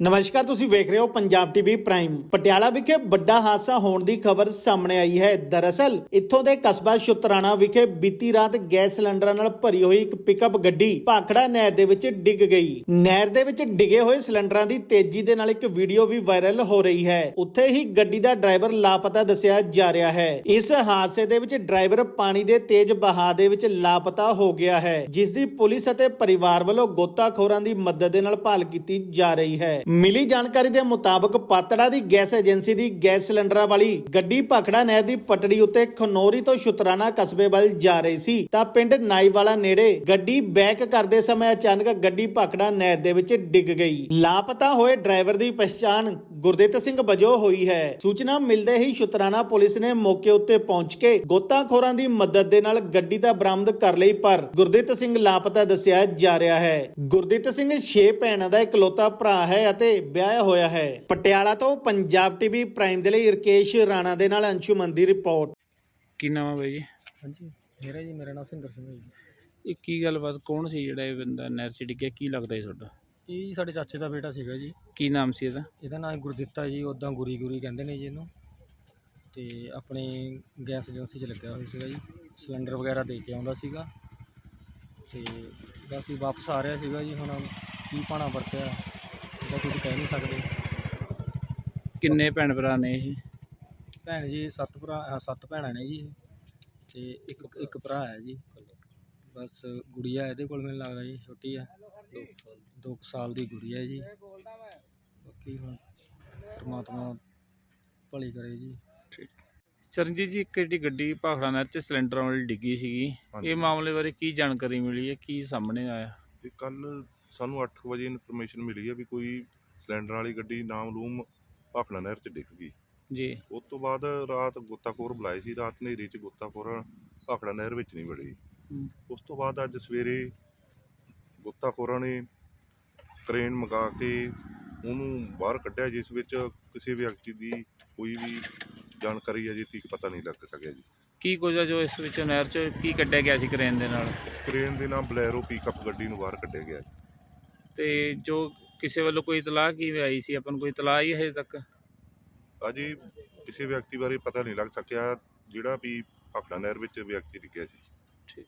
ਨਮਸਕਾਰ, ਤੁਸੀਂ ਵੇਖ ਰਹੇ ਹੋ ਪੰਜਾਬ ਟੀਵੀ ਪ੍ਰਾਈਮ। ਪਟਿਆਲਾ ਵਿਖੇ ਵੱਡਾ ਹਾਦਸਾ ਹੋਣ ਦੀ ਖਬਰ ਸਾਹਮਣੇ ਆਈ ਹੈ। ਦਰਅਸਲ, ਇੱਥੋਂ ਦੇ ਕਸਬਾ ਸ਼ੁਤਰਾਣਾ ਵਿਖੇ ਬੀਤੀ ਰਾਤ ਗੈਸ ਸਿਲੰਡਰਾਂ ਨਾਲ ਭਰੀ ਹੋਈ ਇੱਕ ਪਿਕਅਪ ਗੱਡੀ ਭਾਖੜਾ ਨਹਿਰ ਦੇ ਵਿੱਚ ਡਿੱਗ ਗਈ। ਨਹਿਰ ਦੇ ਵਿੱਚ ਡਿੱਗੇ ਹੋਏ ਸਿਲੰਡਰਾਂ ਦੀ ਤੇਜ਼ੀ ਦੇ ਨਾਲ ਇੱਕ ਵੀਡੀਓ ਵੀ ਵਾਇਰਲ ਹੋ ਰਹੀ ਹੈ। ਉੱਥੇ ਹੀ ਗੱਡੀ ਦਾ ਡਰਾਈਵਰ ਲਾਪਤਾ ਦੱਸਿਆ ਜਾ ਰਿਹਾ ਹੈ। ਇਸ ਹਾਦਸੇ ਦੇ ਵਿੱਚ ਡਰਾਈਵਰ ਪਾਣੀ ਦੇ ਤੇਜ਼ ਬਹਾਅ ਦੇ ਵਿੱਚ ਲਾਪਤਾ ਹੋ ਗਿਆ ਹੈ, ਜਿਸ ਦੀ ਪੁਲਿਸ ਅਤੇ ਪਰਿਵਾਰ ਵੱਲੋਂ ਗੋਤਾਖੋਰਾਂ ਦੀ ਮਦਦ ਦੇ ਨਾਲ ਭਾਲ ਕੀਤੀ ਜਾ ਰਹੀ ਹੈ। ਮਿਲੀ ਜਾਣਕਾਰੀ ਦੇ ਮੁਤਾਬਕ ਪਾਤੜਾ ਦੀ ਗੈਸ ਏਜੰਸੀ ਦੀ ਗੈਸ ਸਿਲੰਡਰਾਂ ਵਾਲੀ ਗੱਡੀ ਭਾਖੜਾ ਨਹਿਰ ਦੀ ਪਟੜੀ ਉੱਤੇ ਖਨੌਰੀ ਤੋਂ ਸ਼ੁਤਰਾਣਾ ਕਸਬੇ ਵੱਲ ਜਾ ਰਹੀ ਸੀ। ਤਾਂ ਪਿੰਡ ਨਾਈਵਾਲਾ ਨੇੜੇ ਗੱਡੀ ਬੈਕ ਕਰਦੇ ਸਮੇਂ ਅਚਾਨਕ ਗੱਡੀ ਭਾਖੜਾ ਨਹਿਰ ਦੇ ਵਿੱਚ ਡਿੱਗ ਗਈ। ਲਾਪਤਾ ਹੋਏ ਡਰਾਈਵਰ ਦੀ ਪਛਾਣ ਗੁਰਦਿੱਤ ਸਿੰਘ ਵਜੋਂ ਹੋਈ ਹੈ। ਸੂਚਨਾ ਮਿਲਦੇ ਹੀ ਸ਼ੁਤਰਾਣਾ ਪੁਲਿਸ ਨੇ ਮੌਕੇ ਉੱਤੇ ਪਹੁੰਚ ਕੇ ਗੋਤਾਖੋਰਾਂ ਦੀ ਮਦਦ ਦੇ ਨਾਲ ਗੱਡੀ ਦਾ ਬਰਾਮਦ ਕਰ ਲਈ, ਪਰ ਗੁਰਦਿੱਤ ਸਿੰਘ ਲਾਪਤਾ ਦੱਸਿਆ ਜਾ ਰਿਹਾ ਹੈ। ਗੁਰਦਿੱਤ ਸਿੰਘ 6 ਭੈਣਾਂ ਦਾ ਇਕਲੌਤਾ ਭਰਾ ਹੈ ਅਤੇ ਵਿਆਹਿਆ ਹੋਇਆ ਹੈ। ਪਟਿਆਲਾ ਤੋਂ ਪੰਜਾਬ ਟੀਵੀ ਪ੍ਰਾਈਮ ਦੇ ਲਈ ਰਕੇਸ਼ ਰਾਣਾ ਦੇ ਨਾਲ ਅੰਸ਼ੁਮਨ ਦੀ ਰਿਪੋਰਟ। ਕੀ ਨਾਮ ਹੈ ਬਾਈ ਜੀ? ਹਾਂਜੀ ਮੇਰਾ ਜੀ ਮੇਰਾ ਨਾਮ ਸਿੰਦਰ ਸਿੰਘ ਹੈ ਜੀ। ਇਹ ਕੀ ਗੱਲਬਾਤ ਕੌਣ ਸੀ ਜਿਹੜਾ ਇਹ ਬੰਦਾ ਨਹਿਰ 'ਚ ਡਿੱਗਿਆ? ਕੀ ਲੱਗਦਾ ਜੀ ਤੁਹਾਡਾ? ਇਹ ਜੀ ਸਾਡੇ ਚਾਚੇ ਦਾ ਬੇਟਾ ਸੀਗਾ ਜੀ। ਕੀ ਨਾਮ ਸੀ ਇਹਦਾ? ਇਹਦਾ ਨਾਮ ਗੁਰਦਿੱਤਾ ਜੀ ਉੱਦਾਂ ਗੁਰੀ ਗੁਰੀ ਕਹਿੰਦੇ ਨੇ ਜੀ ਇਹਨੂੰ। ਤੇ ਆਪਣੀ ਗੈਸ ਏਜੰਸੀ 'ਚ ਲੱਗਿਆ ਹੋਇਆ ਸੀਗਾ ਜੀ। ਸਿਲੰਡਰ ਵਗੈਰਾ ਦੇ ਕੇ ਆਉਂਦਾ ਸੀਗਾ। ਤੇ ਬਸ ਹੀ ਵਾਪਸ ਆ ਰਿਹਾ ਸੀਗਾ ਜੀ ਹੁਣ ਕੀ ਪਾਣਾ ਵਰਤਿਆ। ਕੁਝ ਕਹਿ ਨਹੀਂ ਸਕਦੇ। ਕਿੰਨੇ ਭੈਣ ਭਰਾ ਨੇ ਇਹ? ਭੈਣ ਜੀ ਸੱਤ ਭਰਾ ਅਹ ਸੱਤ ਭੈਣਾਂ ਨੇ ਜੀ ਤੇ ਇੱਕ ਇੱਕ ਭਰਾ ਹੈ ਜੀ। ਬਸ ਗੁੜੀਆ ਇਹਦੇ ਕੋਲ ਮੈਨੂੰ ਲੱਗਦਾ ਜੀ ਛੋਟੀ ਆ। 2 ਸਾਲ ਦੀ ਗੁੜੀਆ ਹੈ ਜੀ। ਬਾਕੀ ਹੁਣ ਪਰਮਾਤਮਾ ਭਲੀ ਕਰੇ ਜੀ। ਚਰਨਜੀਤ ਜੀ ਇੱਕ ਜਿਹੜੀ ਗੱਡੀ ਭਾਖੜਾ ਨਹਿਰ 'ਚ ਸਿਲੰਡਰ ਵਾਲੀ ਡਿੱਗੀ ਸੀਗੀ ਇਹ ਮਾਮਲੇ ਬਾਰੇ ਕੀ ਜਾਣਕਾਰੀ ਮਿਲੀ ਹੈ? ਕੀ ਸਾਹਮਣੇ ਆਇਆ? ਇਹ ਕੱਲ ਸਾਨੂੰ 8 ਵਜੇ ਇਨਫੋਰਮੇਸ਼ਨ ਮਿਲੀ ਹੈ ਵੀ ਕੋਈ ਸਿਲੰਡਰ ਵਾਲੀ ਗੱਡੀ ਨਾਮਲੂਮ ਭਾਖੜਾ ਨਹਿਰ 'ਚ ਡਿੱਗ ਗਈ। ਜੀ। ਉਸ ਤੋਂ ਬਾਅਦ ਰਾਤ ਗੋਤਾਖੋਰ ਬੁਲਾਏ ਸੀ ਰਾਤ ਹਨੇਰੀ 'ਚ ਗੋਤਾਖੋਰ ਭਾਖੜਾ ਨਹਿਰ ਵਿੱਚ ਨਹੀਂ ਵੜੇ। ਉਸ ਤੋਂ ਬਾਅਦ ਅੱਜ ਸਵੇਰੇ ਗੋਤਾਖੋਰਾਂ ਨੇ ਕ੍ਰੇਨ ਮੰਗਾ ਕੇ ਉਹਨੂੰ ਬਾਹਰ ਕੱਢਿਆ ਜਿਸ ਵਿੱਚ ਕਿਸੇ ਵਿਅਕਤੀ ਦੀ ਕੋਈ ਵੀ ਜਾਣਕਾਰੀ ਅਜੇ ਤੱਕ ਪਤਾ ਨਹੀਂ ਲੱਗ ਸਕਿਆ ਜੀ। ਕੀ ਕੁਝ ਆ ਜੋ ਇਸ ਵਿੱਚ ਨਹਿਰ 'ਚ? ਕੀ ਕੱਢਿਆ ਗਿਆ ਸੀ ਕਰੇਨ ਦੇ ਨਾਲ? ਕ੍ਰੇਨ ਦੇ ਨਾਲ ਬਲੈਰੋ ਪਿਕਅਪ ਗੱਡੀ ਨੂੰ ਬਾਹਰ ਕੱਢਿਆ ਗਿਆ ਤੇ ਜੋ ਕਿਸੇ ਵੱਲੋਂ ਕੋਈ ਇਤਲਾਹ ਕੀ ਆਈ ਸੀ? ਆਪਾਂ ਨੂੰ ਕੋਈ ਇਤਲਾਹ ਹੀ ਹਜੇ ਤੱਕ? ਅਜੇ ਕਿਸੇ ਵਿਅਕਤੀ ਬਾਰੇ ਪਤਾ ਨਹੀਂ ਲੱਗ ਸਕਿਆ ਜਿਹੜਾ ਵੀ ਭਾਖੜਾ ਨਹਿਰ ਵਿੱਚ ਵਿਅਕਤੀ ਡਿੱਗਿਆ ਸੀ। ਠੀਕ।